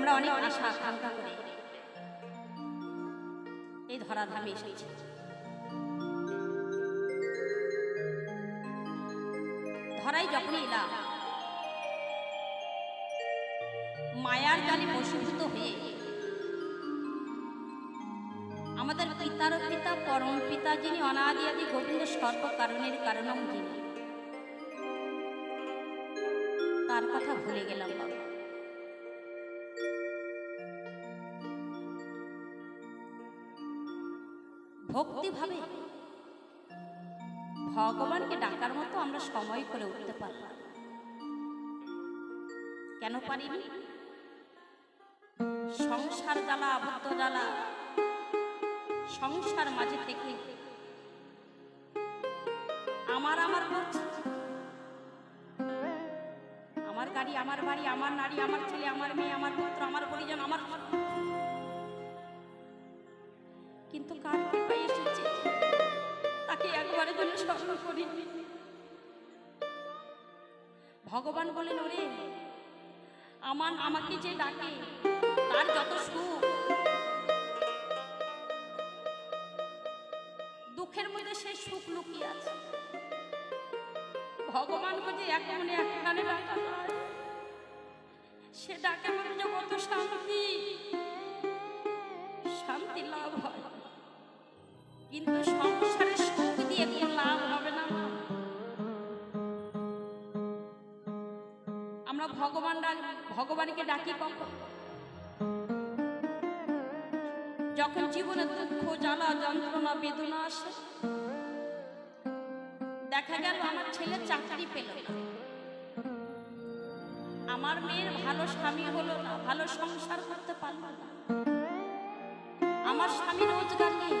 আমরা অনেক আশা আকাঙ্ক্ষা করে। এই ধরাধামে এসেছি। ধরাই যখন এলাম, মায়ার জালে বশীভূত হয়ে আমাদের পিতার পিতা, পরম পিতা যিনি অনাদি আদি গোবিন্দ সর্ব কারণের কারণম যিনি, তার কথা ভুলে গেলাম। বাবা ভগবানকে ডাকার মতো আমরা সময় করে উঠতে পারব কেন পারিনি? সংসার জ্বালা, আবদ্ধ জ্বালা, সংসার মাঝে থেকে আমার আমার আমার গাড়ি, আমার বাড়ি, আমার নারী, আমার ছেলে, আমার মেয়ে, আমার পুত্র, আমার পরিজন, আমার কিন্তু কার জন্য স্মরণ করি ভগবান বলেন, ওরে, আমার, আমাকে যে ডাকে, তার যত সুখ। দুঃখের মধ্যে সেই সুখ লুকিয়ে আছে। ভগবান যে এক মনে এক যায়। সে ডাকে মনে যে কত শান্তি শান্তি লাভ হয়। কিন্তু সংসারে ডাকি কখন যখন জীবনে দুঃখ, জ্বালা, যন্ত্রণা, বেদনা আসে, দেখা গেল আমার ছেলে চাকরি পেল আমার মেয়ের ভালো স্বামী হলো না, ভালো সংসার করতে পারল না। আমার স্বামী রোজগার নেই।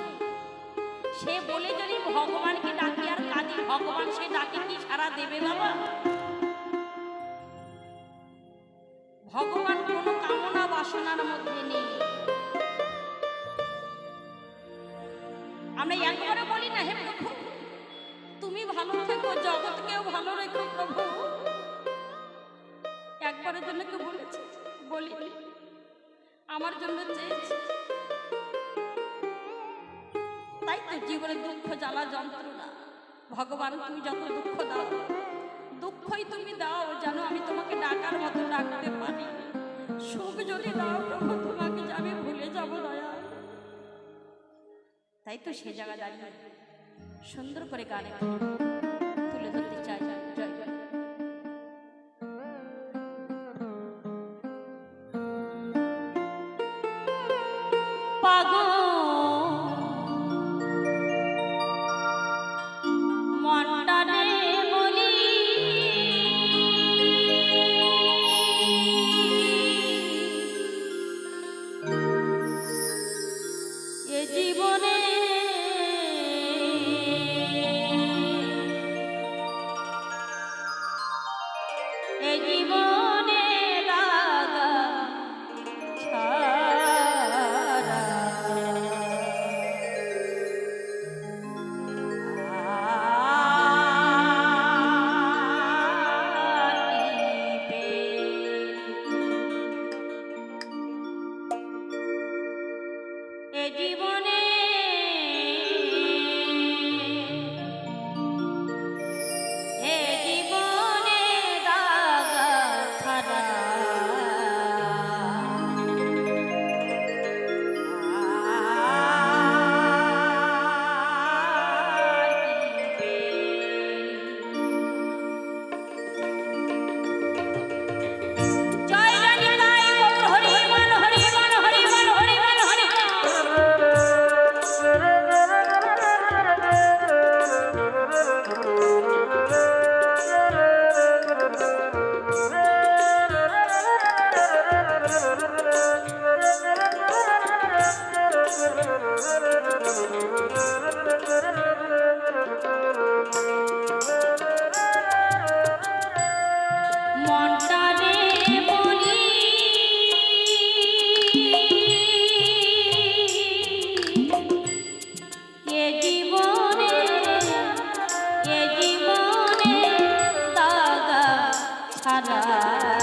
সে বলে যদি ভগবানকে ডাকি আর কাঁদি, ভগবান সে ডাকে কি সারা দেবে বাবা? ভগবান কোনো কামনা বাসনার মধ্যে নেই। আমরা একবারে বলি না, হে প্রভু, তুমি ভালো থেকো, জগৎকেও ভালো রেখো, প্রভু। একবারের জন্য কেউ বলেছে, বলিনি। আমার জন্য চেয়েছে। তাই তো জীবনে দুঃখ, জ্বালা, যন্ত্রণা। ভগবান, তুমি যত দুঃখ দাও দুঃখই তুমি দাও যেন আমি তোমাকে ডাকার মতো ডাকতে পারি। সুখ যদি দাও প্রভু তোমাকে আমি ভুলে যাব দয়া তাই তো সে জায়গা দাঁড়িয়ে সুন্দর করে গান দাগা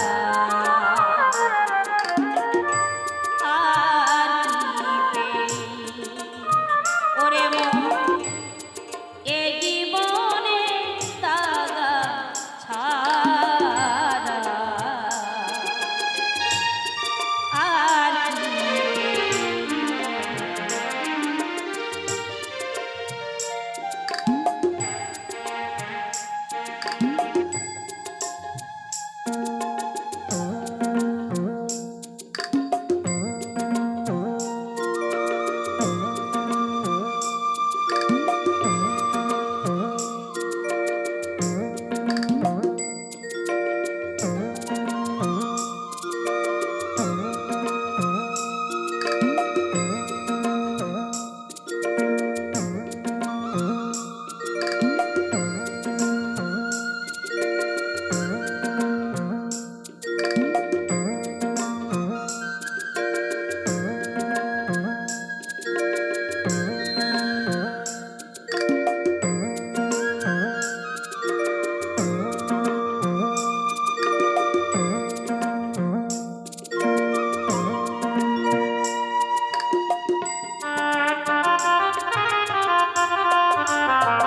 Bye.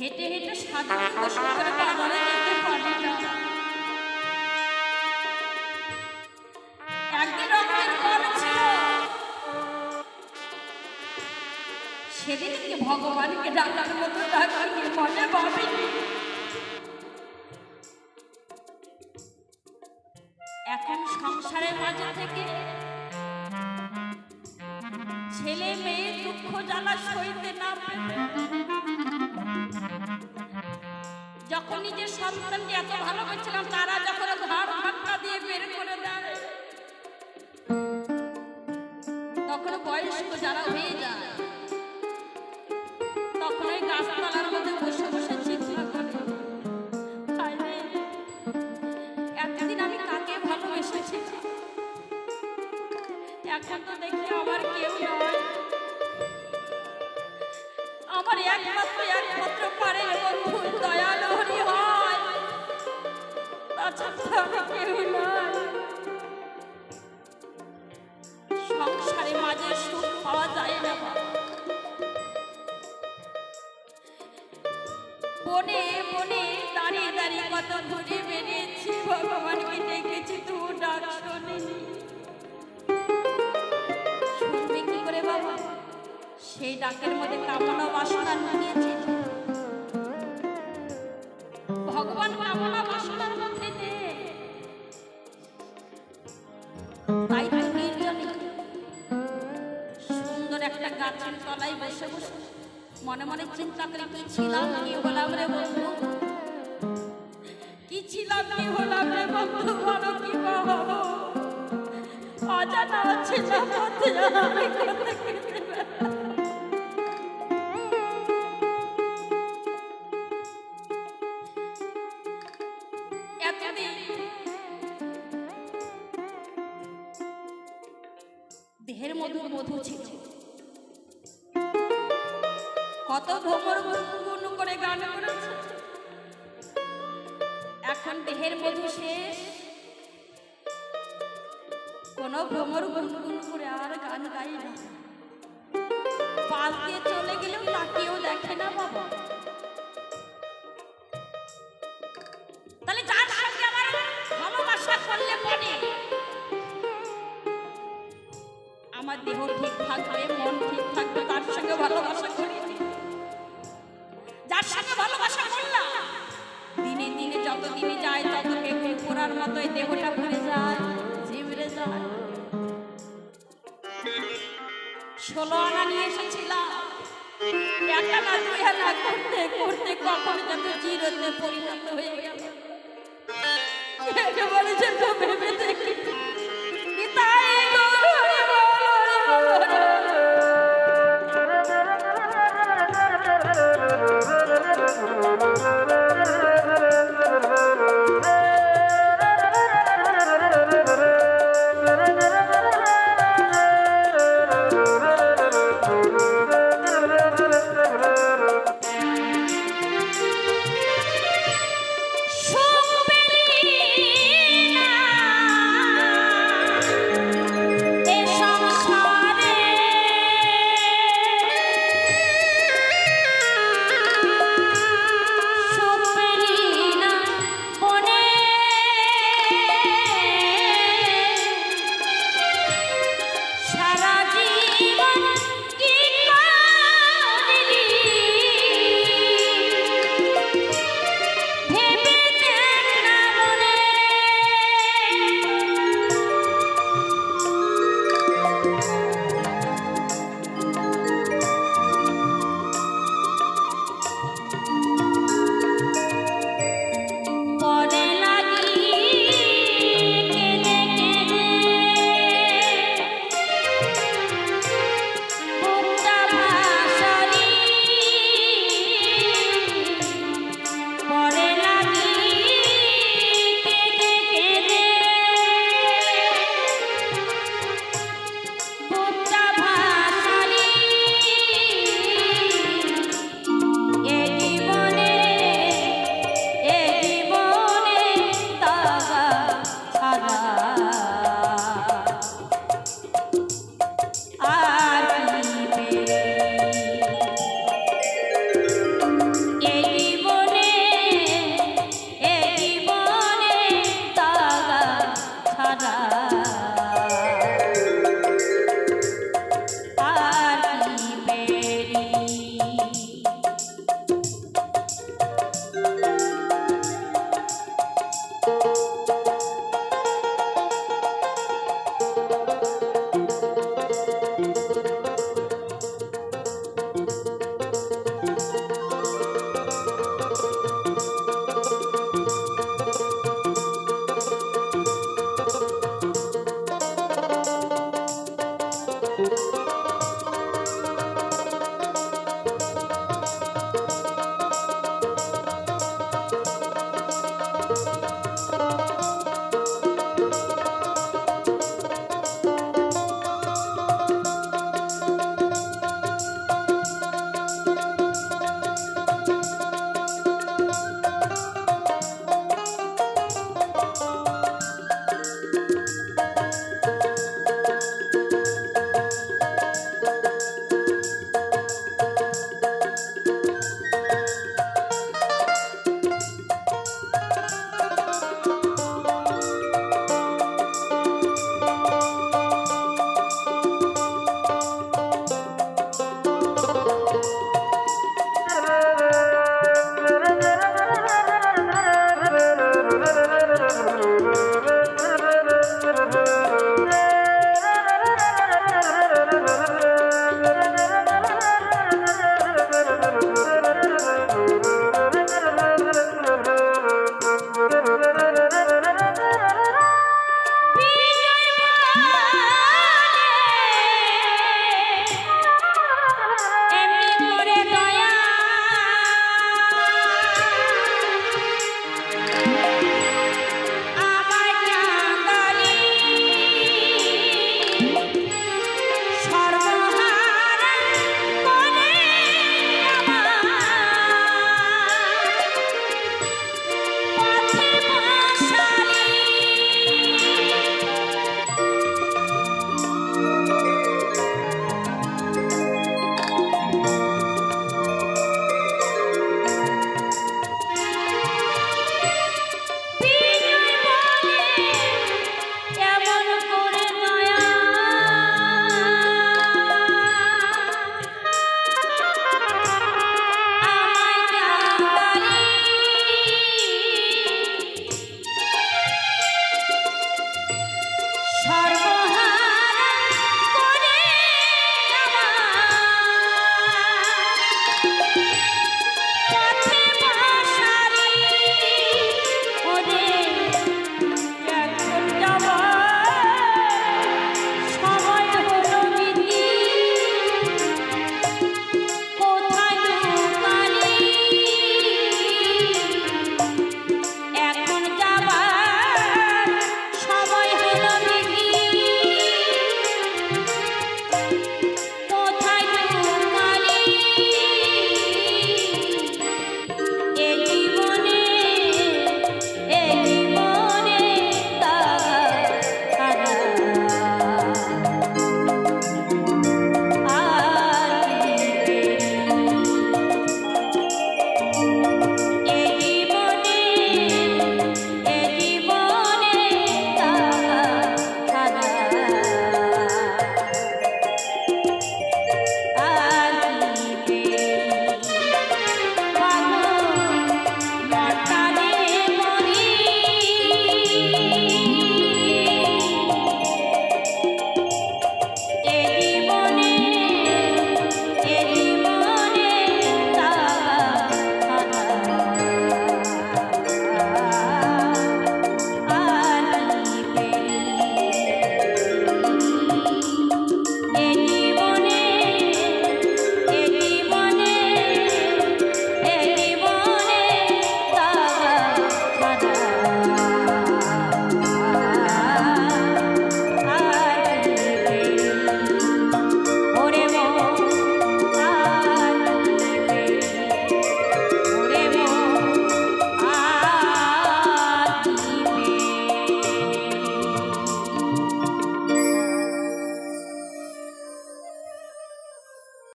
হেঁটে হেঁটে সাধু বসে করে বাজারে যেতে পারি না। একদিন রক্তের কর ছিল। সেদিনকে ভগবানকে ডাকার মতো ডাকার মনে ভাবিনি সন্তানকে এত ভালোবাসছিলাম তারা যখন ঘর ধাক্কা দিয়ে বের করে দেয়, তখন বয়স্ক যারা হয়ে যায়, তখন ওই গাছপালার মধ্যে বসে সেই ডাকের মধ্যে কামনা বাসনা লুকিয়েছে ভগবান কামনা বাসনার মধ্যে তাই তো নির্জনে সুন্দর একটা গাছের তলায় বসে বসে মনে মনে চিন্তা করে, কি ছিলাম, কি হলাম রে বন্ধু? কি ছিলাম, কি হলাম রে বন্ধু? বলো কি বা হব অজানা ছিলাম। আমি দেহের মধু মধু ছিল। কত ভ্রমর গুন করে গান করেছে। এখন দেহের মধু শেষ। কোন ভ্রমর গুনগুন করে আর গান গাই না। পাল দিয়ে চলে গেলেও তাকেও দেখে না বাবা। তাহলে যার ভালোবাসা করলে মনে আমার দেহ ঠিক থাকবে মন ঠিক থাকবে তার সঙ্গে ভালোবাসা করি যার সঙ্গে ভালোবাসা করলাম, দিনে দিনে যত দিনে যায় তত বেগুন পোড়ার মতো এই দেহটা ভরে যায় জিবরে যায়। ষোলো আনা নিয়ে এসেছিলাম। একটা পরিণত হয়ে গেল।